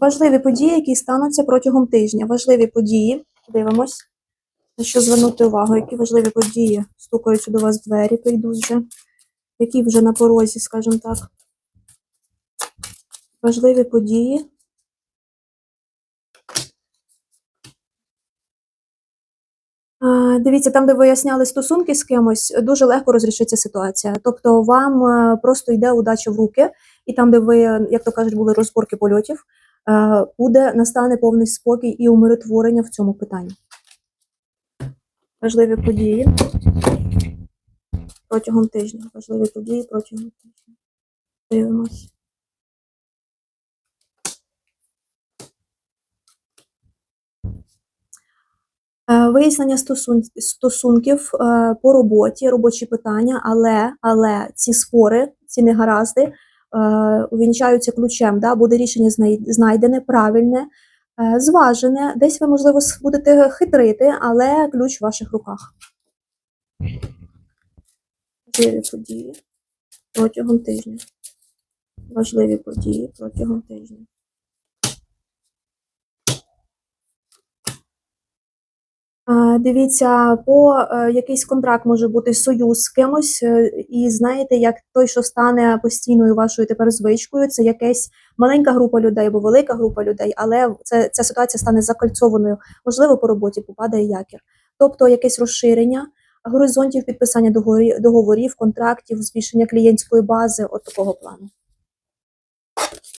Важливі події, які стануться протягом тижня. Важливі події. Дивимось. На що звернути увагу, які важливі події стукаються до вас в двері, прийдуть вже, які вже на порозі, скажімо так. Важливі події. Дивіться, там, де виясняли стосунки з кимось, дуже легко розрішиться ситуація. Тобто вам е, просто йде удача в руки, і там, де ви, як то кажуть, були розборки польотів, буде настане повний спокій і умиротворення в цьому питанні. Важливі події протягом тижня. Важливі події протягом тижня. Дивимось. Е, Вияснення стосунків е, по роботі, робочі питання, але, але ці спори, ці негаразди е, увінчаються ключем. Да? Буде рішення знайдене, правильне, е, зважене. Десь ви, можливо, будете хитрити, але ключ в ваших руках. Важливі події протягом тижня. Важливі події протягом тижня. Дивіться, по е, якийсь контракт може бути союз з кимось, е, і знаєте, як той, що стане постійною вашою тепер звичкою, це якась маленька група людей або велика група людей, але це, ця ситуація стане закольцованою. Можливо, по роботі попадає якір. Тобто якесь розширення горизонтів підписання договорів, договорів, контрактів, збільшення клієнтської бази, от такого плану.